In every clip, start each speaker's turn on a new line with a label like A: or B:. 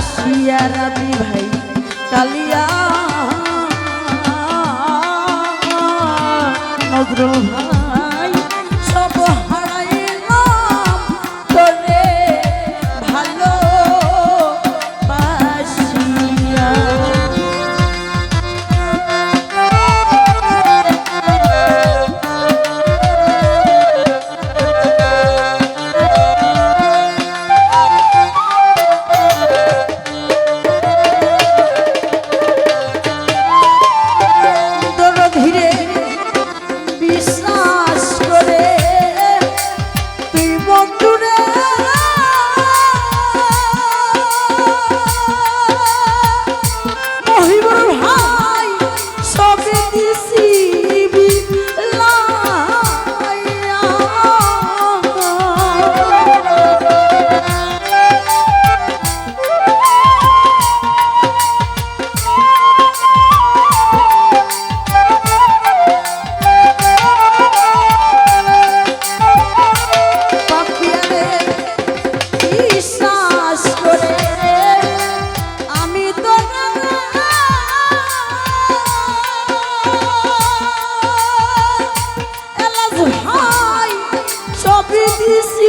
A: আসিয়া রাবি ভাই কালিয়া নজরুল ভাই। Lunes. this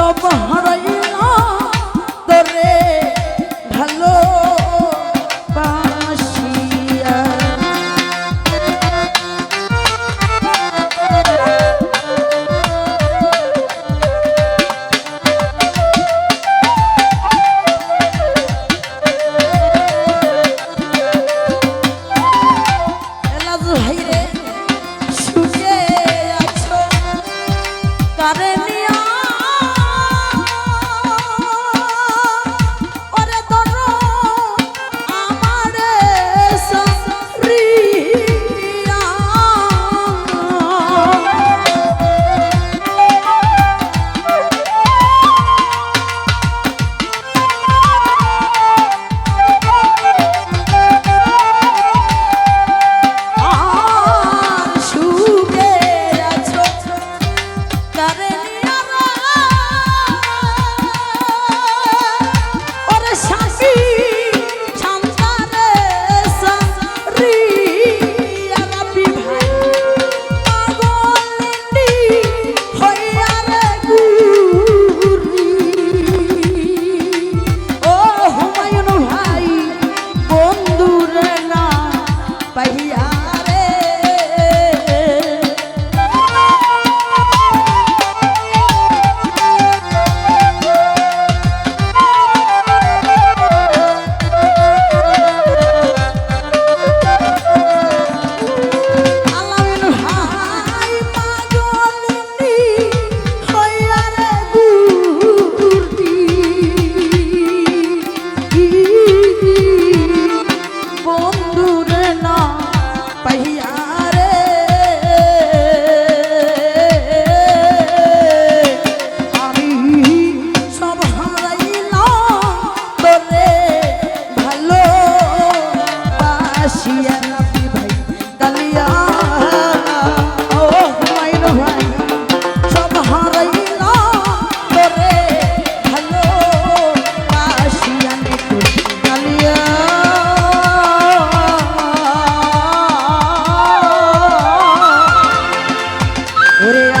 A: সব হারাইলাম ওরে